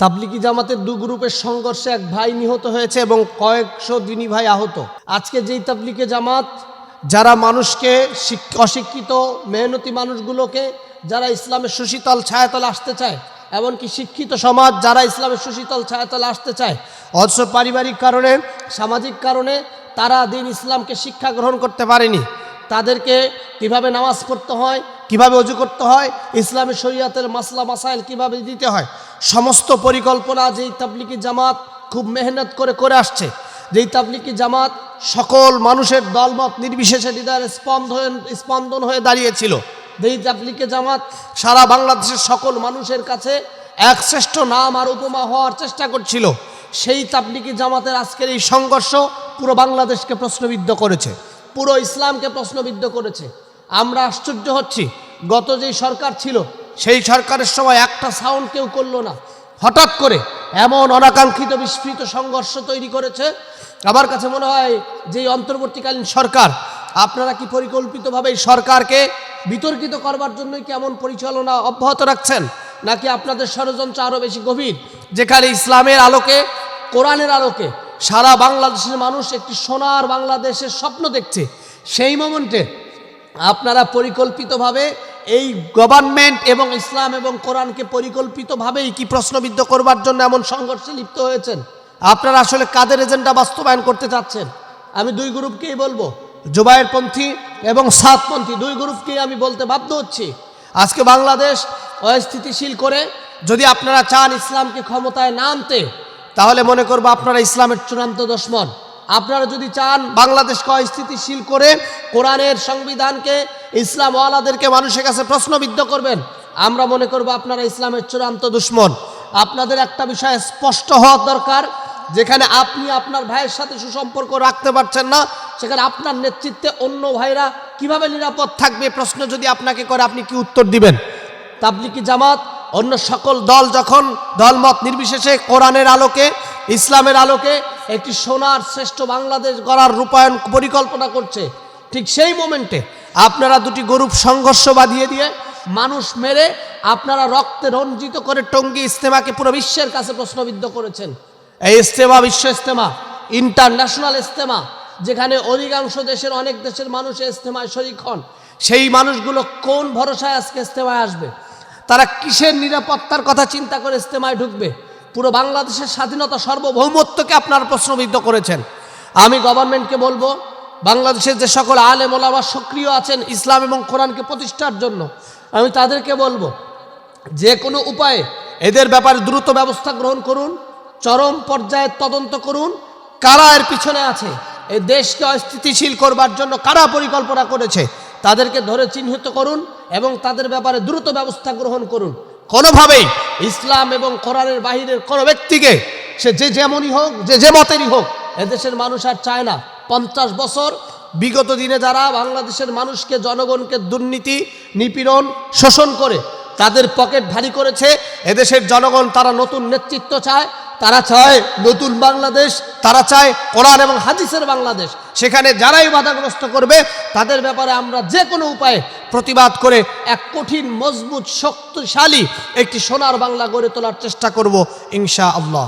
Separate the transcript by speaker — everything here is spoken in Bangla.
Speaker 1: তাবলিকি জামাতের দু গ্রুপের সংঘর্ষে এক ভাই নিহত হয়েছে এবং কয়েকশো দিনী ভাই আহত। আজকে যেই তাবলিকে জামাত, যারা মানুষকে অশিক্ষিত, মেহনতি মানুষগুলোকে, যারা ইসলামের সুশীতল ছায়াতলে আসতে চায়, এমনকি শিক্ষিত সমাজ, যারা ইসলামের সুশীতল ছায়াতলে আসতে চায়, অথচ পারিবারিক কারণে, সামাজিক কারণে, তারা দিন ইসলামকে শিক্ষা গ্রহণ করতে পারেনি। তাদেরকে কীভাবে নামাজ পড়তে হয়, কীভাবে অজু করতে হয়, ইসলামী শরীয়তের মাসলা, মাসাইল কীভাবে দিতে হয়, সমস্ত পরিকল্পনা যেই তাবলিকি জামাত খুব মেহনত করে করে আসছে, যেই তাবলিকি জামাত সকল মানুষের দলমত নির্বিশেষে হৃদয়ের স্পন্দ হয়ে, স্পন্দন হয়ে দাঁড়িয়েছিল, যেই তাবলিকে জামাত সারা বাংলাদেশের সকল মানুষের কাছে এক শ্রেষ্ঠ নাম আর উপমা হওয়ার চেষ্টা করছিল, সেই তাবলিকি জামাতের আজকের এই সংঘর্ষ পুরো বাংলাদেশকে প্রশ্নবিদ্ধ করেছে। পুরো ইসলামকে প্রশ্নবিদ্ধ করেছে। আমরা আশ্চর্য হচ্ছি। গত যেই সরকার ছিল, সেই সরকারের সময় একটা সাউন্ড কেউ করল না। হঠাৎ করে এমন অনাকাঙ্ক্ষিত বিস্ফৃত সংঘর্ষ তৈরি করেছে। আমার কাছে মনে হয় যে অন্তর্বর্তীকালীন সরকার, আপনারা কি পরিকল্পিতভাবে সরকারকে বিতর্কিত করবার জন্যই কি এমন পরিচালনা অব্যাহত রাখছেন? নাকি আপনাদের ষড়যন্ত্র আরও বেশি গভীর, যেখানে ইসলামের আলোকে, কোরআনের আলোকে সারা বাংলাদেশের মানুষ একটি সোনার বাংলাদেশের স্বপ্ন দেখছে। সেই মোমেন্টে আপনারা পরিকল্পিতভাবে এই গভর্নমেন্ট এবং ইসলাম এবং কোরআনকে পরিকল্পিতভাবেই কি প্রশ্নবিদ্ধ করবার জন্য এমন সংঘর্ষে লিপ্ত হয়েছেন? আপনারা আসলে কাদের এজেন্ডা বাস্তবায়ন করতে চাচ্ছেন? আমি দুই গ্রুপকেই বলব জোবায়ের পন্থী এবং সাতপন্থী। দুই গ্রুপকেই আমি বলতে বাধ্য হচ্ছি। আজকে বাংলাদেশ অস্থিতিশীল করে যদি আপনারা চান ইসলামকে ক্ষমতায় না আনতে তাহলে মনে করব আপনারা ইসলামের চূড়ান্ত দুশ্মন। আপনারা যদি চান বাংলাদেশকে অস্থিতিশীল করে কোরআনের সংবিধানকে, ইসলাম ওয়ালাদেরকে মানুষের কাছে প্রশ্নবিদ্ধ করবেন, আমরা মনে করব আপনারা ইসলামের চূড়ান্ত দুশ্মন। আপনাদের একটা বিষয় স্পষ্ট হওয়া দরকার, যেখানে আপনি আপনার ভাইয়ের সাথে সুসম্পর্ক রাখতে পারছেন না, সেখানে আপনার নেতৃত্বে অন্য ভাইরা কীভাবে নিরাপদ থাকবে, প্রশ্ন যদি আপনাকে করে আপনি কি উত্তর দিবেন? তাবলিকি জামাত? অন্য সকল দল যখন দলমত নির্বিশেষে কোরআনের আলোকে, ইসলামের আলোকে একটি সোনার শ্রেষ্ঠ বাংলাদেশ গড়ার রূপায়ণ পরিকল্পনা করছে, ঠিক সেই মোমেন্টে আপনারা দুটি গরুপ সংঘর্ষ বাঁধিয়ে দিয়ে মানুষ মেরে আপনারা রক্তে রঞ্জিত করে টঙ্গী ইস্তেমাকে পুরো বিশ্বের কাছে প্রশ্নবিদ্ধ করেছেন। এই ইস্তেমা বিশ্ব ইস্তেমা ইন্টারন্যাশনাল ইস্তেমা যেখানে অধিকাংশ দেশের অনেক দেশের মানুষ ইস্তেমায় শরিক হন, সেই মানুষগুলো কোন ভরসায় আজকে ইস্তেমায় আসবে? তারা কিসের নিরাপত্তার কথা চিন্তা করে ইস্তেমায় ঢুকবে? পুরো বাংলাদেশের স্বাধীনতা সার্বভৌমত্বকে আপনারা প্রশ্নবিদ্ধ করেছেন। আমি গভর্নমেন্টকে বলব, বাংলাদেশের যে সকল আলেম ওলামা সক্রিয় আছেন ইসলাম এবং কোরআনকে প্রতিষ্ঠার জন্য, আমি তাদেরকে বলব, যে কোনো উপায়ে এদের ব্যাপারে দ্রুত ব্যবস্থা গ্রহণ করুন, চরম পর্যায়ে তদন্ত করুন, কারা এর পিছনে আছে এই দেশকে অস্থিতিশীল করবার জন্য কারা পরিকল্পনা করেছে তাদেরকে ধরে চিহ্নিত করুন এবং তাদের ব্যাপারে দ্রুত ব্যবস্থা গ্রহণ করুন। কোনোভাবেই ইসলাম এবং কোরআনের বাহিরের কোনো ব্যক্তিকে সে যে যেমনই হোক, যে যে মতেরই হোক, এদেশের মানুষ আর চায় না। পঞ্চাশ বছর বিগত দিনে যারা বাংলাদেশের মানুষকে, জনগণকে দুর্নীতি, নিপীড়ন, শোষণ করে তাদের পকেট ভারী করেছে, এদেশের জনগণ তারা নতুন নেতৃত্ব চায় তারা চায় নতুন বাংলাদেশ, তারা চায় কোরআন এবং হাদিসের বাংলাদেশ। সেখানে যারাই বাধাগ্রস্ত করবে, তাদের ব্যাপারে আমরা যে কোনো উপায়ে প্রতিবাদ করে এক কঠিন, মজবুত, শক্তিশালী একটি সোনার বাংলা গড়ে তোলার চেষ্টা করব ইনশা আল্লাহ